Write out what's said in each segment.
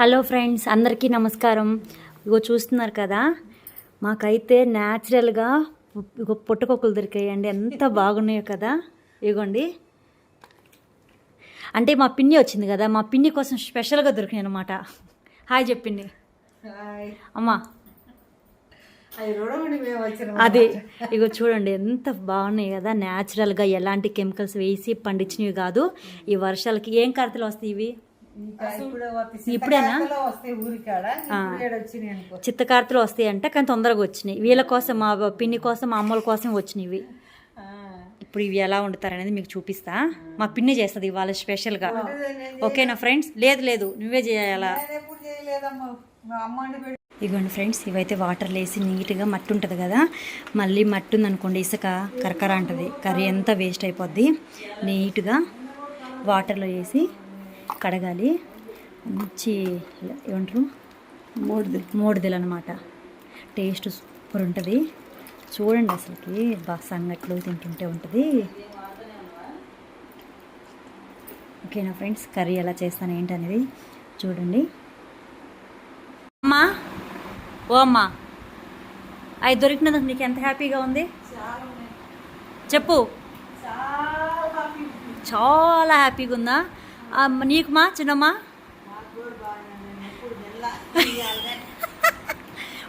Hello friends అందరికీ నమస్కారం. ఇగో చూస్తున్నారు కదా మాకైతే న్యాచురల్గా ఇగో పుట్టకొక్కులు దొరికాయండి. ఎంత బాగున్నాయో కదా. ఇగోండి. అంటే మా పిన్ని వచ్చింది కదా మా పిన్ని కోసం స్పెషల్గా దొరికినాయి అనమాట హాయ్ చెప్పింది. అమ్మా. అది ఇగో చూడండి ఎంత బాగున్నాయి కదా. న్యాచురల్గా ఎలాంటి కెమికల్స్ వేసి పండించినవి కాదు. ఈ వర్షాలకి ఏం కడతలు వస్తాయి ఇవి? ఇప్పుడేనా? చిత్తకార్తెలు వస్తాయి అంటే కానీ తొందరగా వచ్చినాయి. వీళ్ళ కోసం మా పిన్ని కోసం మా అమ్మల కోసం వచ్చినాయి ఇవి. ఇప్పుడు ఇవి ఎలా వండుతారనేది మీకు చూపిస్తా. మా పిన్ని చేస్తుంది ఇవాళ స్పెషల్గా. ఓకేనా ఫ్రెండ్స్? లేదు లేదు. నువ్వే చేయాలా? నేను ఎప్పుడు చేయలేదమ్మా. మా అమ్మ వండి పెట్టి ఇదిగోండి ఫ్రెండ్స్ ఇవైతే వాటర్లో వేసి నీట్గా మట్టి ఉంటుంది కదా. మళ్ళీ మట్టి ఉందనుకోండి ఇసుక కరకర అంటుంది. కర్రీ అంతా వేస్ట్ అయిపోద్ది. నీట్గా వాటర్లో వేసి కడగాలి. మంచి ఏమంటారు? మూడుదిల్ మూడుదిల్ అనమాట టేస్ట్ సూపర్ ఉంటుంది. చూడండి అసలుకి. బాగా సంగట్లు తింటుంటే ఉంటుంది. ఓకేనా ఫ్రెండ్స్? కర్రీ ఎలా చేస్తాను ఏంటనేది చూడండి. అమ్మా! ఓ అమ్మా! అవి దొరికినందుకు నీకు ఎంత హ్యాపీగా ఉంది? చెప్పు. చాలా హ్యాపీగా ఉందా? నీకుమా చిన్నమ్మా?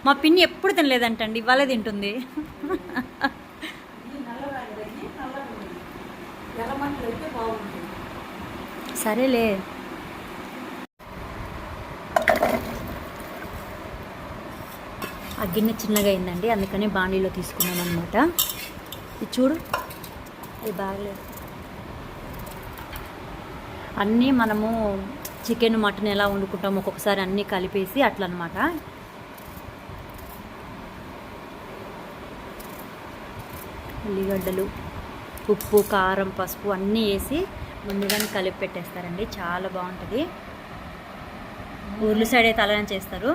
మా పిన్ని ఎప్పుడు తినలేదంటండి ఇవాళే తింటుంది. సరేలే. ఆ గిన్నె చిన్నగా అయిందండి అందుకని బాణీలో తీసుకున్నాం అనమాట ఇది చూడు. అది బాగలేదు. అన్నీ మనము చికెన్ మటన్ ఎలా వండుకుంటాం ఒక్కొక్కసారి అన్నీ కలిపేసి అట్లనమాట. ఉల్లిగడ్డలు ఉప్పు కారం పసుపు అన్నీ వేసి ముందుగానే కలిపి పెట్టేస్తారండి. చాలా బాగుంటుంది. ఊర్లు సైడ్ అయితే అలానే చేస్తారు.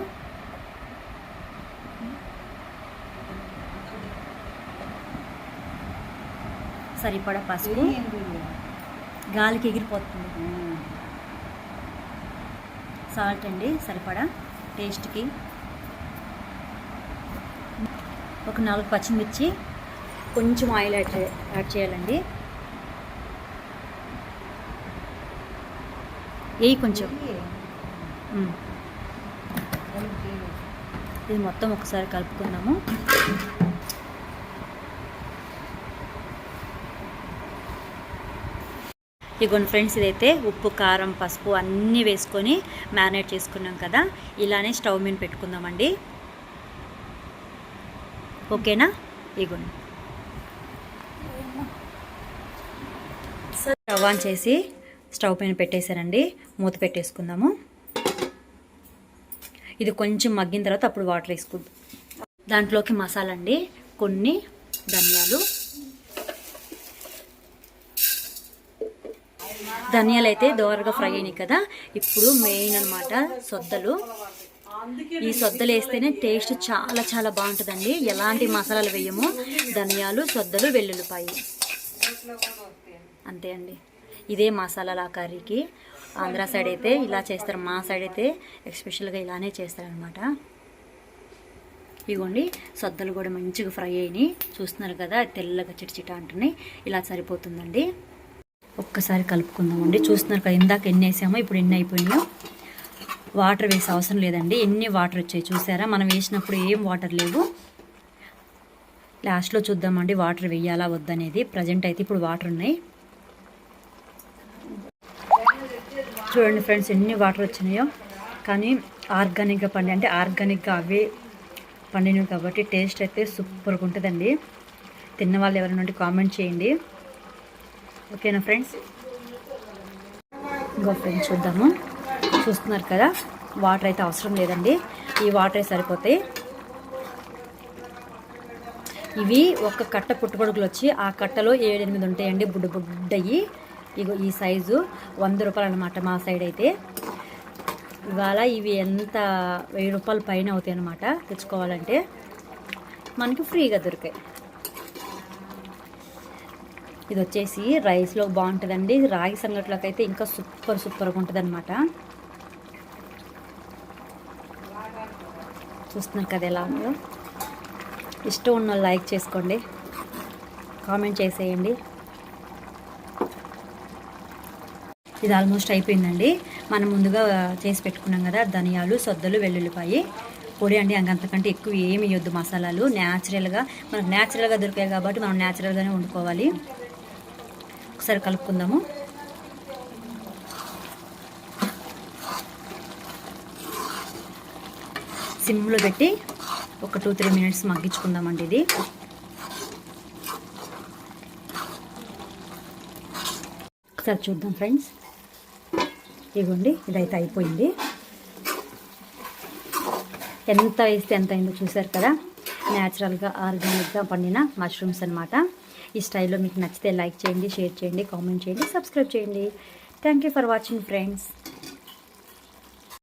సరిపడా పసుపు. గాలికి ఎగిరిపోతుంది. సాల్ట్ అండి సరిపడా? టేస్ట్కి. ఒక నాలుగు పచ్చిమిర్చి కొంచెం ఆయిల్ యాడ్ యాడ్ చేయాలండి. వేయి కొంచెం. ఇది మొత్తం ఒకసారి కలుపుకుందాము. ఇగోండి ఫ్రెండ్స్ ఇదైతే ఉప్పు కారం పసుపు అన్నీ వేసుకొని మ్యారినేట్ చేసుకున్నాం కదా. ఇలానే స్టవ్ మీద పెట్టుకుందామండి. ఓకేనా? ఇగో. స్టవ్ ఆన్ చేసి స్టవ్ పైన పెట్టేశారండి మూత పెట్టేసుకుందాము. ఇది కొంచెం మగ్గిన తర్వాత అప్పుడు వాటర్ వేసుకుందాం. దాంట్లోకి మసాలా అండి. కొన్ని ధనియాలు ధనియాలు అయితే దోరగా ఫ్రై అయినాయి కదా. ఇప్పుడు మెయిన్ అనమాట సొద్దలు ఈ సొద్దలు వేస్తేనే టేస్ట్ చాలా చాలా బాగుంటుందండి. ఎలాంటి మసాలాలు వేయము. ధనియాలు సొద్దలు వెల్లుల్లిపాయి. అంతే అండి. ఇదే మసాలాల కర్రీకి. ఆంధ్ర సైడ్ అయితే ఇలా చేస్తారు. మా సైడ్ అయితే ఎస్పెషల్గా ఇలానే చేస్తారనమాట ఇగోండి సొద్దలు కూడా మంచిగా ఫ్రై అయినాయి. చూస్తున్నారు కదా తెల్లగా చిటచిట అంటున్నాయి. ఇలా సరిపోతుందండి. ఒక్కసారి కలుపుకుందామండి. చూస్తున్నారు కదా ఇందాక ఎన్ని వేసామో ఇప్పుడు ఎన్ని అయిపోయినాయో. వాటర్ వేసే అవసరం లేదండి. ఎన్ని వాటర్ వచ్చాయి చూసారా? మనం వేసినప్పుడు ఏం వాటర్ లేవు. లాస్ట్లో చూద్దామండి వాటర్ వేయాలా వద్దనేది. ప్రజెంట్ అయితే ఇప్పుడు వాటర్ ఉన్నాయి. చూడండి ఫ్రెండ్స్ ఎన్ని వాటర్ వచ్చినాయో. కానీ ఆర్గానిక్గా పండి అంటే ఆర్గానిక్గా అవే పండినవి కాబట్టి టేస్ట్ అయితే సూపర్గా ఉంటుందండి. తిన్న వాళ్ళు ఎవరైనా ఉంటే కామెంట్ చేయండి. ఓకేనా ఫ్రెండ్స్? ఇంకో ఫ్రెండ్స్ చూద్దాము. చూస్తున్నారు కదా వాటర్ అయితే అవసరం లేదండి. ఈ వాటరే సరిపోతాయి ఇవి ఒక కట్ట పుట్టుకొడుకులు వచ్చి ఆ కట్టలో ఏడెనిమిది ఉంటాయండి బుడ్డ బుడ్డయి. ఇగో ఈ సైజు వంద రూపాయలు అనమాట మా సైడ్ అయితే. ఇవాళ ఇవి ఎంత వెయ్యి రూపాయల పైన అవుతాయి అనమాట తెచ్చుకోవాలంటే మనకి ఫ్రీగా దొరికాయి. ఇది వచ్చేసి రైస్లో బాగుంటుందండి. రాగి సంగట్లోకి అయితే ఇంకా సూపర్ సూపర్గా ఉంటుంది అనమాట చూస్తున్నారు కదా ఎలా ఉందో. ఇష్టం ఉన్న వాళ్ళు లైక్ చేసుకోండి. కామెంట్ చేసేయండి. ఇది ఆల్మోస్ట్ అయిపోయిందండి. మనం ముందుగా చేసి పెట్టుకున్నాం కదా ధనియాలు సొద్దలు వెల్లుల్లిపాయి పొడి అండి. అంతకంటే ఎక్కువ ఏమి ఇవ్వద్దు మసాలాలు. న్యాచురల్గా మనకు న్యాచురల్గా దొరికాయి కాబట్టి మనం న్యాచురల్గానే వండుకోవాలి. ఒకసారి కలుపుకుందాము. సిమ్లో పెట్టి ఒక టూ త్రీ మినిట్స్ మగ్గించుకుందామండి ఇది. ఒకసారి చూద్దాం ఫ్రెండ్స్. ఇదిగోండి ఇదైతే అయిపోయింది. ఎంత వేస్తే ఎంత అయిందో చూసారు కదా? న్యాచురల్గా ఆర్గానిక్గా పండిన మష్రూమ్స్ అనమాట ఈ స్టైల్లో మీకు నచ్చితే లైక్ చేయండి షేర్ చేయండి కామెంట్ చేయండి సబ్స్క్రైబ్ చేయండి. Thank you for watching friends